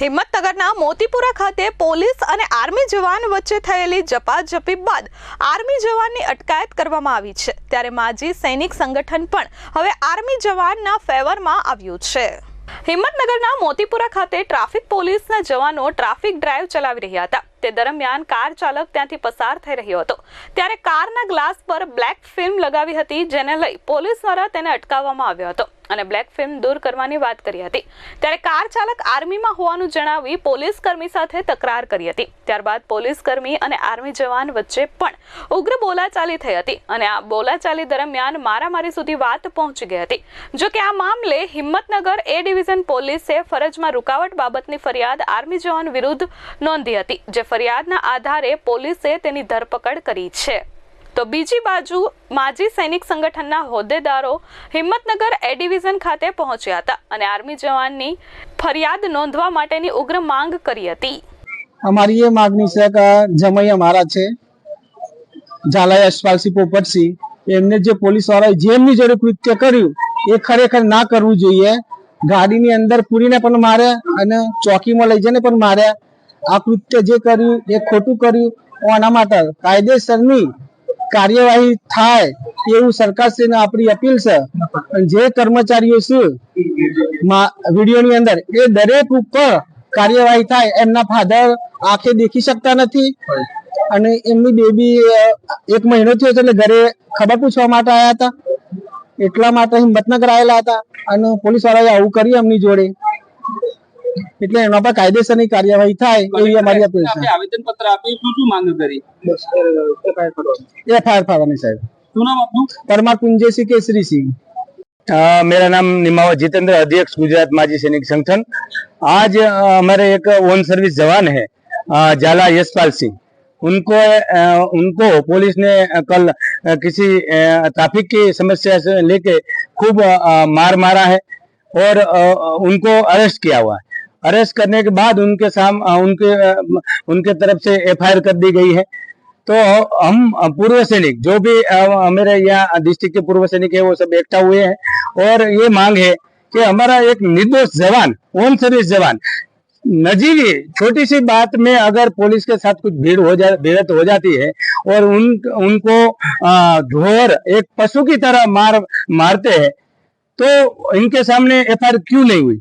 હિંમતનગરના મોતીપુરા ખાતે પોલીસ અને આર્મી જવાન વચ્ચે થયેલી ઝપાઝપી બાદ આર્મી જવાનની અટકાયત કરવામાં આવી છે. ત્યારે માજી સૈનિક સંગઠન પણ હવે આર્મી જવાનના ફેવરમાં આવ્યું છે. હિંમતનગરના મોતીપુરા ખાતે ટ્રાફિક પોલીસના જવાનો ટ્રાફિક ડ્રાઈવ ચલાવી રહ્યા હતા. તે દરમિયાન કાર ચાલક ત્યાંથી પસાર થઈ રહ્યો હતો. ત્યારે કારના ગ્લાસ પર બ્લેક ફિલ્મ લગાવી હતી, જેને લઈ પોલીસ દ્વારા તેને અટકાવવામાં આવ્યો હતો. અને બ્લેક ફિલ્મ દૂર કરવાની વાત કરી હતી. ત્યારે કાર ચાલક આર્મીમાં હોવાનું જણાવી પોલીસ કર્મી સાથે તકરાર કરી હતી. ત્યારબાદ પોલીસ કર્મી અને આર્મી જવાન વચ્ચે પણ ઉગ્ર બોલાચાલી થઈ હતી અને આ બોલાચાલી દરમિયાન મારામારી સુધી વાત પહોંચી ગઈ હતી. જો કે આ મામલે હિંમતનગર એ ડિવિઝન પોલીસે ફરજમાં રૂકાવટ બાબતની ફરિયાદ આર્મી જવાન વિરુદ્ધ નોંધી હતી, જે ફરિયાદના આધારે પોલીસે તેની ધરપકડ કરી છે. તો બીજી બાજુ માજી સૈનિક સંગઠનના હોદ્દેદારો હિંમતનગર એ ડિવિઝન ખાતે પહોંચ્યા હતા અને આર્મી જવાનની ફરિયાદ નોંધવા માટેની ઉગ્ર માંગ કરી હતી. અમારી એ માંગણી છે કે જમઈ અમારા છે ઝાલા યશપાલસિંહ પોપટસિંહ એમને જે પોલીસ વાળાએ જેમની જોડે કૃત્ય કર્યું, એ ખરેખર ના કરવું જોઈએ. ગાડીની અંદર પૂરીને પણ માર્યા અને ચોકીમાં લઈ જઈને પણ માર્યા. આ કૃત્ય જે કર્યું, એ ખોટું કર્યું. એના માટે કાયદેસરની કાર્યવાહી થાય એવું સરકારશ્રીને આપણી અપીલ છે. જે કર્મચારીઓ છે વિડીયોની અંદર, એ દરેક ઉપર કાર્યવાહી થાય, એમના ફાધર આંખે દેખી શકતા નથી. અને એમની બેબી એક મહિનો થયો છે એટલે ઘરે ખબર પૂછવા માટે આવ્યા હતા. એટલા માટે હિંમતનગર આવેલા હતા. અને પોલીસ વાળાએ આવું કર્યું એમની જોડે. એટલે એના પર કાયદેસરની કાર્યવાહી થાય એવી અમારી અપીલ આપણે આવેદન પત્ર આપ્યું શું શું માંગ કરી છે એફઆઈઆર થવાની સાહેબ શું નામ આપનું પરમાર કુંજયસિંહ કેસરીસિંહ अ, मेरा नाम निमावा जितेंद्र अध्यक्ष गुजरात माजी सैनिक संगठन आज अ, हमारे एक ओन सर्विस जवान है अ, जाला यशपाल सिंह उनको अ, उनको पुलिस ने कल अ, किसी अ, ट्रैफिक की समस्या से लेके खूब अ, मार मारा है और अ, उनको अरेस्ट किया हुआ है अरेस्ट करने के बाद उनके साम उनके उनके तरफ़ से एफआईआर कर दी गई है। तो हम पूर्व सैनिक, जो भी मेरे यहाँ डिस्ट्रिक्ट के पूर्व सैनिक है, वो सब एकठा हुए हैं। और ये मांग है कि हमारा एक निर्दोष जवान ओन सर्विस जवान, नजीवी छोटी सी बात में अगर पुलिस के साथ कुछ भीड़ हो जा भिड़त हो जाती है और उन, उनको ढोर एक पशु की तरह मार, मारते हैं तो इनके सामने एफआईआर क्यों नहीं हुई?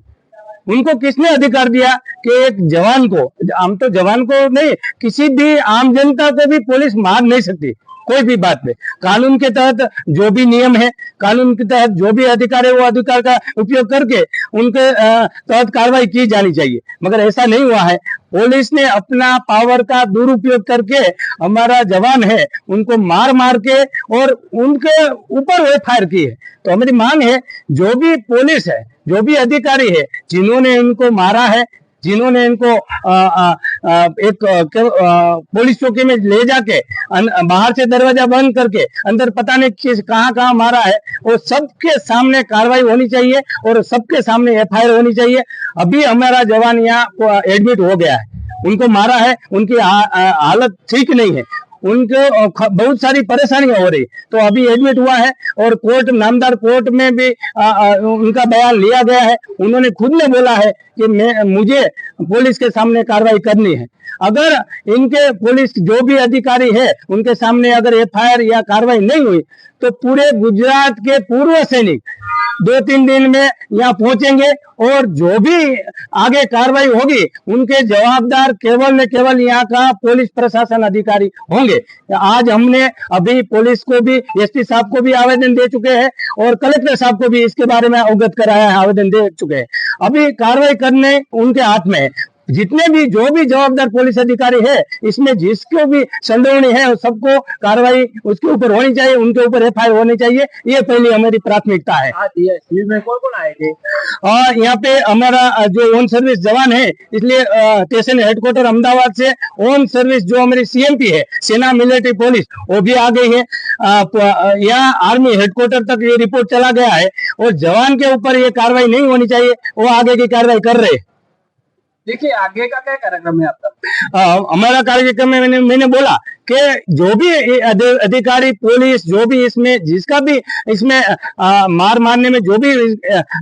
उनको किसने अधिकार दिया कि एक जवान को हम तो जवान को नहीं, किसी भी आम जनता को भी पुलिस मार नहीं सकती, कोई भी बात पे कानून के तहत जो भी नियम है, कानून के तहत जो भी अधिकार है, वो अधिकार का उपयोग करके उनके तहत कार्रवाई की जानी चाहिए। मगर ऐसा नहीं हुआ है। पुलिस ने अपना पावर का दुरुपयोग करके हमारा जवान है, उनको मार मार के और उनके ऊपर एफ़ की है तो हमारी मांग है, जो भी पुलिस है जो भी अधिकारी है जिन्होंने इनको मारा है जिन्होंने इनको आ, आ, आ, एक पुलिस चौकी में ले जाके अन- बाहर से दरवाज़ा बंद करके अंदर पता नहीं कहाँ कहाँ मारा है वो सबके सामने कार्रवाई होनी चाहिए और सबके सामने एफआईआर होनी चाहिए। अभी हमारा जवान यहाँ एडमिट हो गया है। उनको मारा है उनकी हालत ठीक नहीं है। उनको बहुत सारी परेशानियाँ हो रही। तो अभी एडमिट हुआ है और कोर्ट नामदार कोर्ट में भी आ, आ, उनका बयान लिया गया है। उन्होंने खुद ने बोला है कि मैं मुझे पुलिस के सामने कार्रवाई करनी है। अगर इनके पुलिस जो भी अधिकारी है उनके सामने अगर एफआईआर या कार्रवाई नहीं हुई तो पूरे गुजरात के पूर्व सैनिक दो तीन दिन में यहाँ पहुँचेंगे और जो भी आगे कार्रवाई होगी, उनके जवाबदार केवल न केवल यहाँ का पुलिस प्रशासन अधिकारी होंगे। आज हमने अभी पुलिस को भी, एसपी साहब को भी आवेदन दे चुके हैं और कलेक्टर साहब को भी इसके बारे में अवगत कराया है आवेदन दे चुके हैं। अभी कार्रवाई करने उनके हाथ में है जितने भी जो भी जवाबदार पुलिस अधिकारी है इसमें जिसको भी संडोवनी है सबको कार्रवाई उसके ऊपर होनी चाहिए उनके ऊपर एफ़ आई होनी चाहिए ये पहली हमारी प्राथमिकता है। और यहाँ पे हमारा जो ओन सर्विस जवान है इसलिए स्टेशन हेडक्वार्टर अहमदाबाद से ओन सर्विस जो हमारी सीएमपी है सेना मिलिट्री पुलिस वो भी आ गई है। यहाँ आर्मी हेडक्वार्टर तक ये रिपोर्ट चला गया है और जवान के ऊपर ये कार्रवाई नहीं होनी चाहिए वो आगे की कार्रवाई कर रहे हैं। देखिए आगे का क्या कार्यक्रम है आपका? हमारा कार्यक्रम में मैंने मैंने बोला कि जो भी अधिकारी पुलिस जो भी इसमें जिसका भी इसमें आ, मार मारने में जो भी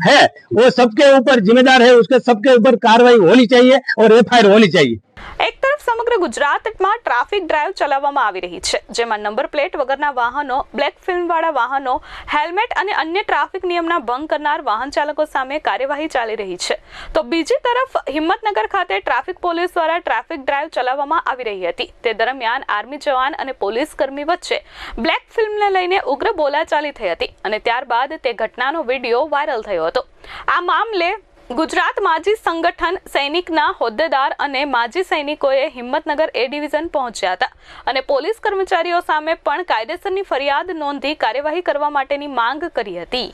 है वो सबके ऊपर जिम्मेदार है उसके सबके ऊपर कार्रवाई होनी चाहिए और एफआईआर होनी चाहिए। એક તરફ સમગ્ર ગુજરાતમાં ટ્રાફિક ડ્રાઈવ ચલાવવામાં આવી રહી છે, જેમાં નંબર પ્લેટ વગરના વાહનો, બ્લેક ફિલ્મવાળા વાહનો, હેલ્મેટ અને અન્ય ટ્રાફિક નિયમના ભંગ કરનાર વાહન ચાલકો સામે કાર્યવાહી ચાલી રહી છે. તો બીજી તરફ હિંમતનગર ખાતે ટ્રાફિક પોલીસ દ્વારા ટ્રાફિક ડ્રાઈવ ચલાવવામાં આવી રહી હતી. તે દરમિયાન આર્મી જવાન અને પોલીસ કર્મી વચ્ચે બ્લેક ફિલ્મને લઈને ઉગ્ર બોલાચાલી થઈ હતી અને ત્યારબાદ તે ઘટનાનો વીડિયો વાયરલ થયો હતો. આ મામલે ગુજરાત માજી સંગઠન સૈનિકના હોદ્દેદાર અને માજી સૈનિકોએ હિંમતનગર એ ડિવિઝન પહોંચ્યા હતા અને પોલીસ કર્મચારીઓ સામે પણ કાયદેસરની ફરિયાદ નોંધી કાર્યવાહી કરવા માટેની માંગ કરી હતી.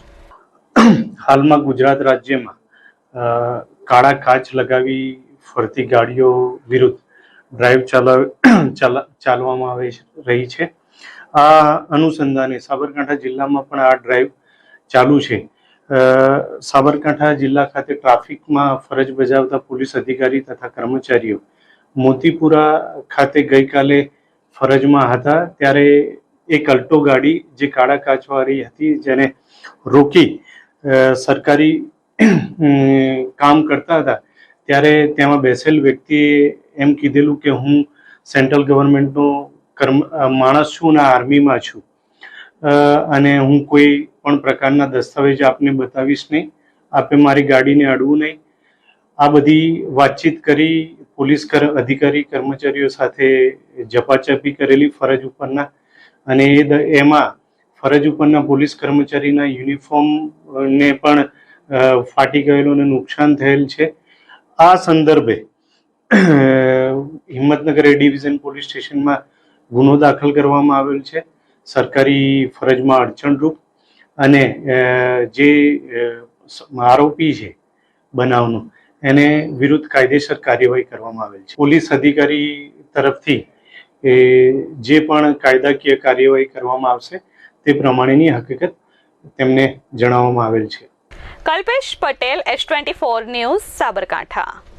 હાલમાં ગુજરાત રાજ્યમાં કાળા કાચ લગાવી ફરતી ગાડીઓ વિરુદ્ધ ડ્રાઈવ ચલાવ ચલા- ચાલવામાં આવે રહી છે. આ અનુસંધાને સાબરકાંઠા જિલ્લામાં પણ આ ડ્રાઈવ ચાલુ છે. સાબરકાંઠા જિલ્લા ખાતે ટ્રાફિકમાં ફરજ બજાવતા પોલીસ અધિકારી તથા કર્મચારીઓ મોતીપુરા ખાતે ગઈકાલે ફરજમાં હતા. ત્યારે એક અલ્ટો ગાડી જે કાળા કાચવાળી હતી, જેને રોકી સરકારી કામ કરતા હતા. ત્યારે તેમાં બેસેલ વ્યક્તિએ એમ કીધેલું કે હું સેન્ટ્રલ ગવર્મેન્ટનો કર્મ માણસ છું અને આર્મીમાં છું. અને હું કોઈ પણ પ્રકારના દસ્તાવેજ આપને બતાવીશ નહીં. આપે મારી ગાડીને અડવું નહીં. આ બધી વાતચીત કરી પોલીસ કર, અધિકારી, કર્મચારીઓ સાથે ઝપાઝપી કરેલી ફરજ ઉપરના અને એ એમાં ફરજ ઉપરના પોલીસ કર્મચારીના યુનિફોર્મને પણ ફાટી ગયેલું અને નુકસાન થયેલ છે. આ સંદર્ભે હિંમતનગર એ ડિવિઝન પોલીસ સ્ટેશનમાં ગુનો દાખલ કરવામાં આવેલ છે. સરકારી ફરજમાં અડચણરૂપ અને જે આરોપી છે બનાવનો, એને વિરુદ્ધ કાયદેસર કાર્યવાહી કરવામાં આવેલ છે. પોલીસ અધિકારી તરફથી એ જે પણ કાયદાકીય કાર્યવાહી કરવામાં આવશે તે પ્રમાણેની હકીકત તેમને જણાવવામાં આવેલ છે. Kalpesh Patel, S twenty four news, Sabarkantha.